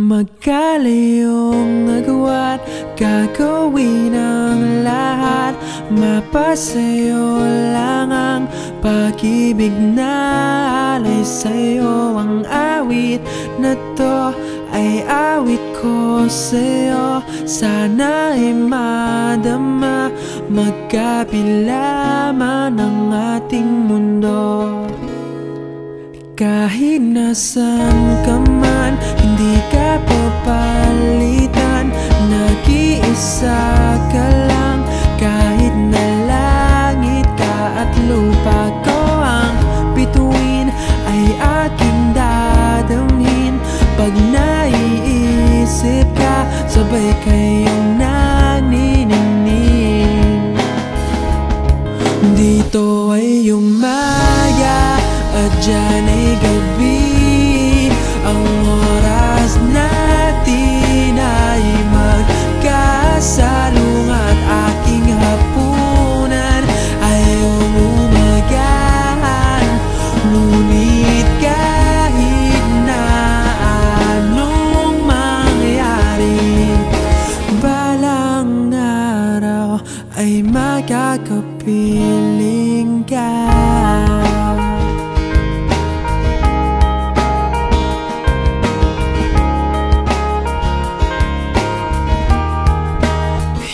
Magkalayong nagawa't gagawin ang lahat. Mapasayo lang ang pag-ibig na alay sa'yo. Ang awit na to ay awit ko sa'yo. Sana ay madama Magkapila man ang ating mundo. Kahit nasan ka man, hindi ka, sabay kayong naniningning. Dito ay umaga at dyan ay gabi makakapiling ka.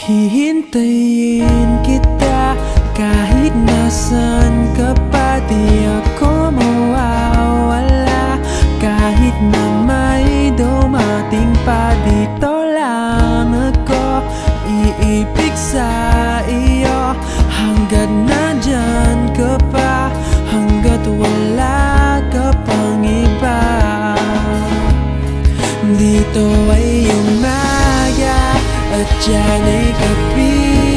Hihintayin kita kahit nasan ka pa Di ako mawawala. Kahit na may dumating pa Dito lang ako iibig sa Hanggat wala ka pang iba Dito ay umaga at dyan ay gabi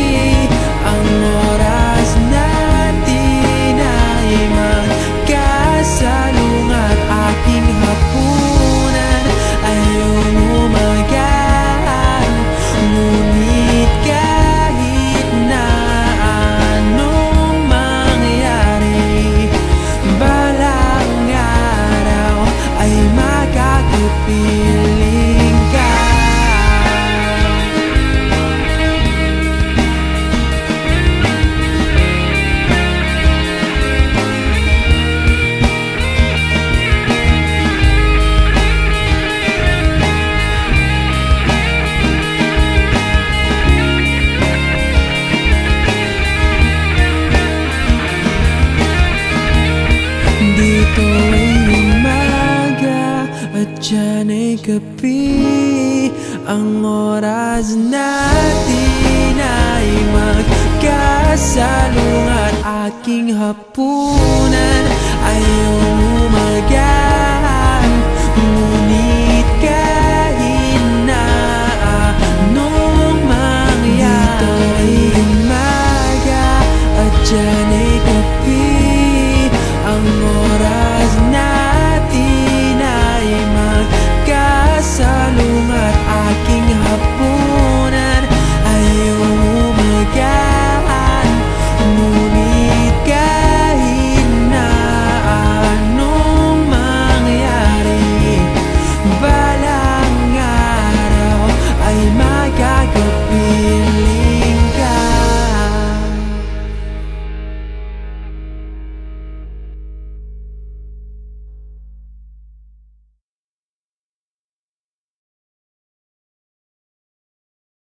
gabi Ang oras natin ay magkasalung At aking hapunan